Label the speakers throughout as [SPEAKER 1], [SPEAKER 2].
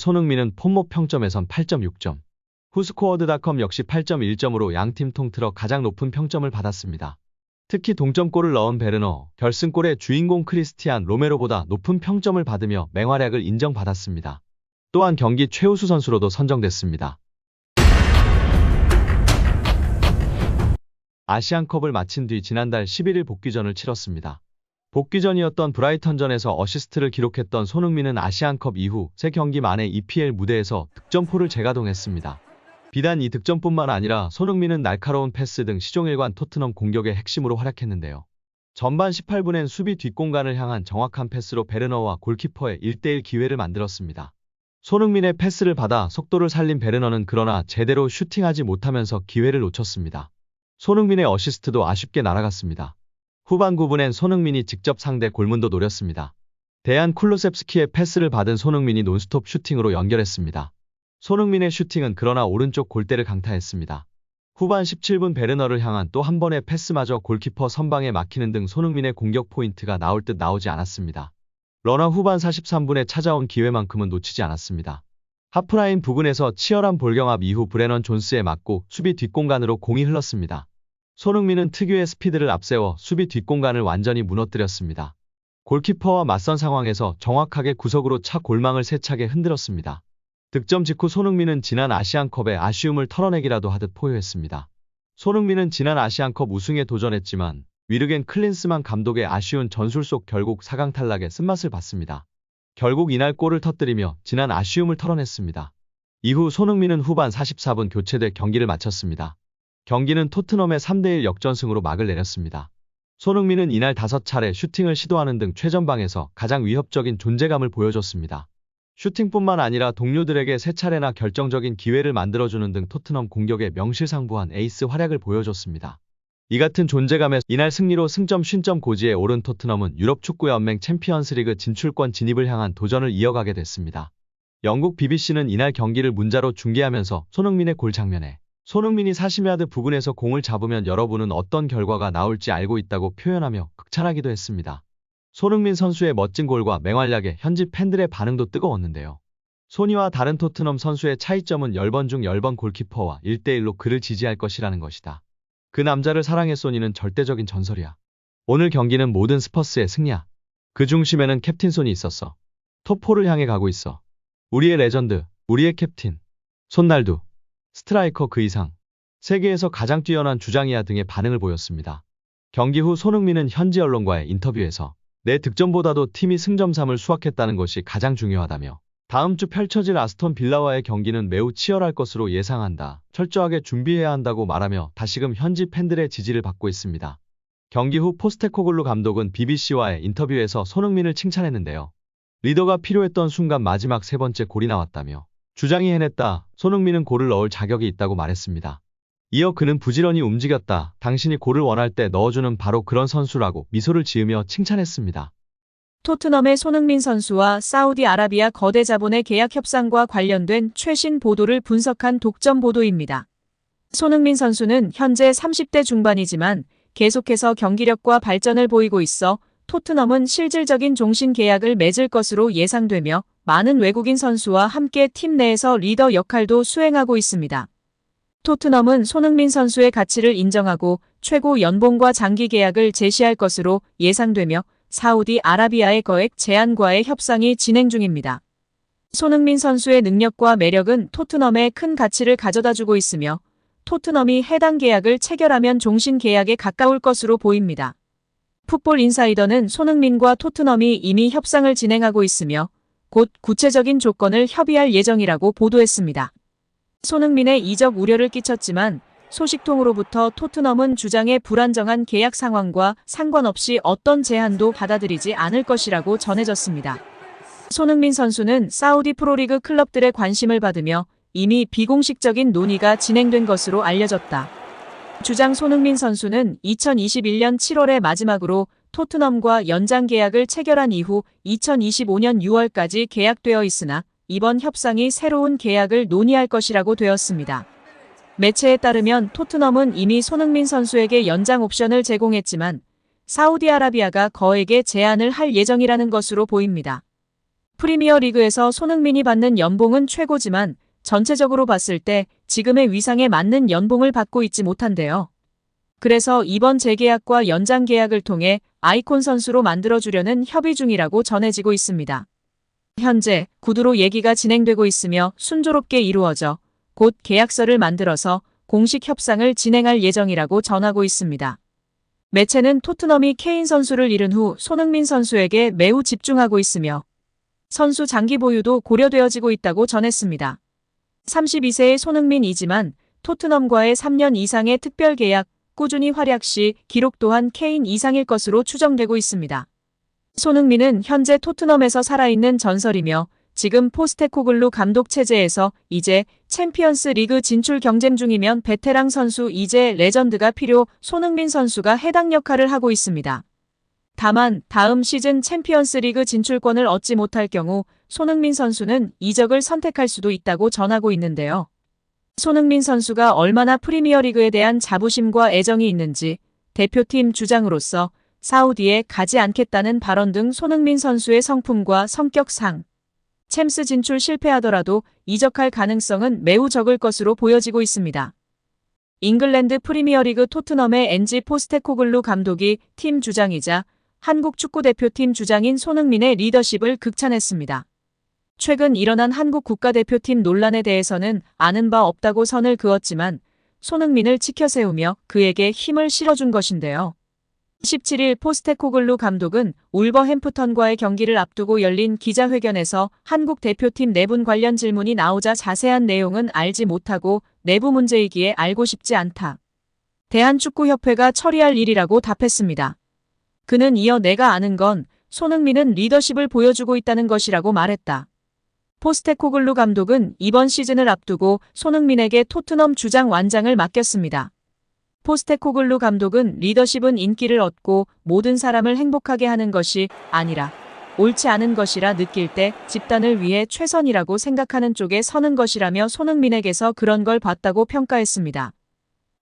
[SPEAKER 1] 손흥민은 폼목 평점에선 8.6점. 후스코어드닷컴 역시 8.1점으로 양팀 통틀어 가장 높은 평점을 받았습니다. 특히 동점골을 넣은 베르너, 결승골의 주인공 크리스티안 로메로보다 높은 평점을 받으며 맹활약을 인정받았습니다. 또한 경기 최우수 선수로도 선정됐습니다. 아시안컵을 마친 뒤 지난달 11일 복귀전을 치렀습니다. 복귀 전이었던 브라이턴전에서 어시스트를 기록했던 손흥민은 아시안컵 이후 3경기 만에 EPL 무대에서 득점포를 재가동했습니다. 비단 이 득점뿐만 아니라 손흥민은 날카로운 패스 등 시종일관 토트넘 공격의 핵심으로 활약했는데요. 전반 18분엔 수비 뒷공간을 향한 정확한 패스로 베르너와 골키퍼의 1대1 기회를 만들었습니다. 손흥민의 패스를 받아 속도를 살린 베르너는 그러나 제대로 슈팅하지 못하면서 기회를 놓쳤습니다. 손흥민의 어시스트도 아쉽게 날아갔습니다. 후반 9분엔 손흥민이 직접 상대 골문도 노렸습니다. 대한 쿨로셉스키의 패스를 받은 손흥민이 논스톱 슈팅으로 연결했습니다. 손흥민의 슈팅은 그러나 오른쪽 골대를 강타했습니다. 후반 17분 베르너를 향한 또 한 번의 패스마저 골키퍼 선방에 막히는 등 손흥민의 공격 포인트가 나올 듯 나오지 않았습니다. 러너 후반 43분에 찾아온 기회만큼은 놓치지 않았습니다. 하프라인 부근에서 치열한 볼경합 이후 브레넌 존스에 맞고 수비 뒷공간으로 공이 흘렀습니다. 손흥민은 특유의 스피드를 앞세워 수비 뒷공간을 완전히 무너뜨렸습니다. 골키퍼와 맞선 상황에서 정확하게 구석으로 차 골망을 세차게 흔들었습니다. 득점 직후 손흥민은 지난 아시안컵의 아쉬움을 털어내기라도 하듯 포효했습니다. 손흥민은 지난 아시안컵 우승에 도전했지만 위르겐 클린스만 감독의 아쉬운 전술 속 결국 4강 탈락의 쓴맛을 봤습니다. 결국 이날 골을 터뜨리며 지난 아쉬움을 털어냈습니다. 이후 손흥민은 후반 44분 교체돼 경기를 마쳤습니다. 경기는 토트넘의 3대1 역전승으로 막을 내렸습니다. 손흥민은 이날 5차례 슈팅을 시도하는 등 최전방에서 가장 위협적인 존재감을 보여줬습니다. 슈팅뿐만 아니라 동료들에게 세 차례나 결정적인 기회를 만들어주는 등 토트넘 공격에 명실상부한 에이스 활약을 보여줬습니다. 이 같은 존재감에 이날 승리로 승점 50점 고지에 오른 토트넘은 유럽 축구연맹 챔피언스리그 진출권 진입을 향한 도전을 이어가게 됐습니다. 영국 BBC는 이날 경기를 문자로 중계하면서 손흥민의 골 장면에 손흥민이 40야드 부근에서 공을 잡으면 여러분은 어떤 결과가 나올지 알고 있다고 표현하며 극찬하기도 했습니다. 손흥민 선수의 멋진 골과 맹활약에 현지 팬들의 반응도 뜨거웠는데요. 소니와 다른 토트넘 선수의 차이점은 10번 중 10번 골키퍼와 1대1로 그를 지지할 것이라는 것이다. 그 남자를 사랑해 소니는 절대적인 전설이야. 오늘 경기는 모든 스퍼스의 승리야. 그 중심에는 캡틴 손이 있었어. 톱4를 향해 가고 있어. 우리의 레전드, 우리의 캡틴. 손날두. 스트라이커 그 이상. 세계에서 가장 뛰어난 주장이야 등의 반응을 보였습니다. 경기 후 손흥민은 현지 언론과의 인터뷰에서 내 득점보다도 팀이 승점삼을 수확했다는 것이 가장 중요하다며 다음 주 펼쳐질 아스톤 빌라와의 경기는 매우 치열할 것으로 예상한다. 철저하게 준비해야 한다고 말하며 다시금 현지 팬들의 지지를 받고 있습니다. 경기 후 포스테코글루 감독은 BBC와의 인터뷰에서 손흥민을 칭찬했는데요. 리더가 필요했던 순간 마지막 세 번째 골이 나왔다며 주장이 해냈다. 손흥민은 골을 넣을 자격이 있다고 말했습니다. 이어 그는 부지런히 움직였다. 당신이 골을 원할 때 넣어주는 바로 그런 선수라고 미소를 지으며 칭찬했습니다.
[SPEAKER 2] 토트넘의 손흥민 선수와 사우디아라비아 거대 자본의 계약 협상과 관련된 최신 보도를 분석한 독점 보도입니다. 손흥민 선수는 현재 30대 중반이지만 계속해서 경기력과 발전을 보이고 있어 토트넘은 실질적인 종신 계약을 맺을 것으로 예상되며 많은 외국인 선수와 함께 팀 내에서 리더 역할도 수행하고 있습니다. 토트넘은 손흥민 선수의 가치를 인정하고 최고 연봉과 장기 계약을 제시할 것으로 예상되며 사우디 아라비아의 거액 제안과의 협상이 진행 중입니다. 손흥민 선수의 능력과 매력은 토트넘에 큰 가치를 가져다 주고 있으며 토트넘이 해당 계약을 체결하면 종신 계약에 가까울 것으로 보입니다. 풋볼 인사이더는 손흥민과 토트넘이 이미 협상을 진행하고 있으며 곧 구체적인 조건을 협의할 예정이라고 보도했습니다. 손흥민의 이적 우려를 끼쳤지만 소식통으로부터 토트넘은 주장의 불안정한 계약 상황과 상관없이 어떤 제한도 받아들이지 않을 것이라고 전해졌습니다. 손흥민 선수는 사우디 프로리그 클럽들의 관심을 받으며 이미 비공식적인 논의가 진행된 것으로 알려졌다. 주장 손흥민 선수는 2021년 7월에 마지막으로 토트넘과 연장 계약을 체결한 이후 2025년 6월까지 계약되어 있으나 이번 협상이 새로운 계약을 논의할 것이라고 되었습니다. 매체에 따르면 토트넘은 이미 손흥민 선수에게 연장 옵션을 제공했지만 사우디아라비아가 거액의 제안을 할 예정이라는 것으로 보입니다. 프리미어 리그에서 손흥민이 받는 연봉은 최고지만 전체적으로 봤을 때 지금의 위상에 맞는 연봉을 받고 있지 못한데요. 그래서 이번 재계약과 연장 계약을 통해 아이콘 선수로 만들어주려는 협의 중이라고 전해지고 있습니다. 현재 구두로 얘기가 진행되고 있으며 순조롭게 이루어져 곧 계약서를 만들어서 공식 협상을 진행할 예정이라고 전하고 있습니다. 매체는 토트넘이 케인 선수를 잃은 후 손흥민 선수에게 매우 집중하고 있으며 선수 장기 보유도 고려되어지고 있다고 전했습니다. 32세의 손흥민이지만 토트넘과의 3년 이상의 특별 계약, 꾸준히 활약 시 기록 또한 케인 이상일 것으로 추정되고 있습니다. 손흥민은 현재 토트넘에서 살아있는 전설이며 지금 포스테코글루 감독 체제에서 이제 챔피언스 리그 진출 경쟁 중이면 베테랑 선수 이제 레전드가 필요 손흥민 선수가 해당 역할을 하고 있습니다. 다만 다음 시즌 챔피언스 리그 진출권을 얻지 못할 경우 손흥민 선수는 이적을 선택할 수도 있다고 전하고 있는데요. 손흥민 선수가 얼마나 프리미어리그에 대한 자부심과 애정이 있는지 대표팀 주장으로서 사우디에 가지 않겠다는 발언 등 손흥민 선수의 성품과 성격상 챔스 진출 실패하더라도 이적할 가능성은 매우 적을 것으로 보여지고 있습니다. 잉글랜드 프리미어리그 토트넘의 엔지 포스테코글루 감독이 팀 주장이자 한국 축구대표팀 주장인 손흥민의 리더십을 극찬했습니다. 최근 일어난 한국 국가대표팀 논란에 대해서는 아는 바 없다고 선을 그었지만 손흥민을 치켜세우며 그에게 힘을 실어준 것인데요. 17일 포스테코글루 감독은 울버햄프턴과의 경기를 앞두고 열린 기자회견에서 한국 대표팀 내분 관련 질문이 나오자 자세한 내용은 알지 못하고 내부 문제이기에 알고 싶지 않다. 대한축구협회가 처리할 일이라고 답했습니다. 그는 이어 내가 아는 건 손흥민은 리더십을 보여주고 있다는 것이라고 말했다. 포스테코글루 감독은 이번 시즌을 앞두고 손흥민에게 토트넘 주장 완장을 맡겼습니다. 포스테코글루 감독은 리더십은 인기를 얻고 모든 사람을 행복하게 하는 것이 아니라 옳지 않은 것이라 느낄 때 집단을 위해 최선이라고 생각하는 쪽에 서는 것이라며 손흥민에게서 그런 걸 봤다고 평가했습니다.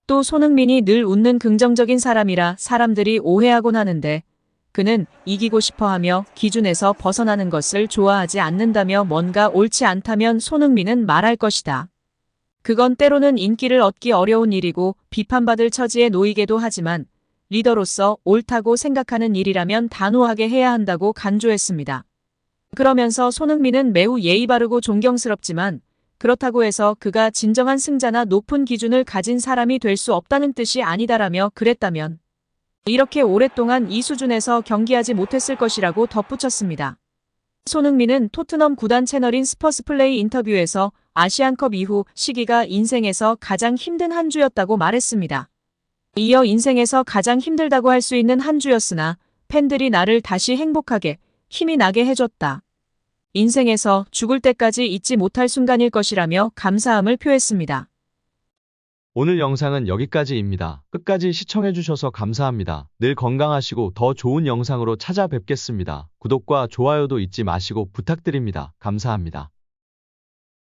[SPEAKER 2] 또 손흥민이 늘 웃는 긍정적인 사람이라 사람들이 오해하곤 하는데 그는 이기고 싶어 하며 기준에서 벗어나는 것을 좋아하지 않는다며 뭔가 옳지 않다면 손흥민은 말할 것이다. 그건 때로는 인기를 얻기 어려운 일이고 비판받을 처지에 놓이기도 하지만 리더로서 옳다고 생각하는 일이라면 단호하게 해야 한다고 간조했습니다. 그러면서 손흥민은 매우 예의 바르고 존경스럽지만 그렇다고 해서 그가 진정한 승자나 높은 기준을 가진 사람이 될 수 없다는 뜻이 아니다라며 그랬다면 이렇게 오랫동안 이 수준에서 경기하지 못했을 것이라고 덧붙였습니다. 손흥민은 토트넘 구단 채널인 스퍼스 플레이 인터뷰에서 아시안컵 이후 시기가 인생에서 가장 힘든 한 주였다고 말했습니다. 이어 인생에서 가장 힘들다고 할 수 있는 한 주였으나 팬들이 나를 다시 행복하게 힘이 나게 해줬다. 인생에서 죽을 때까지 잊지 못할 순간일 것이라며 감사함을 표했습니다.
[SPEAKER 1] 오늘 영상은 여기까지입니다. 끝까지 시청해주셔서 감사합니다. 늘 건강하시고 더 좋은 영상으로 찾아뵙겠습니다. 구독과 좋아요도 잊지 마시고 부탁드립니다. 감사합니다.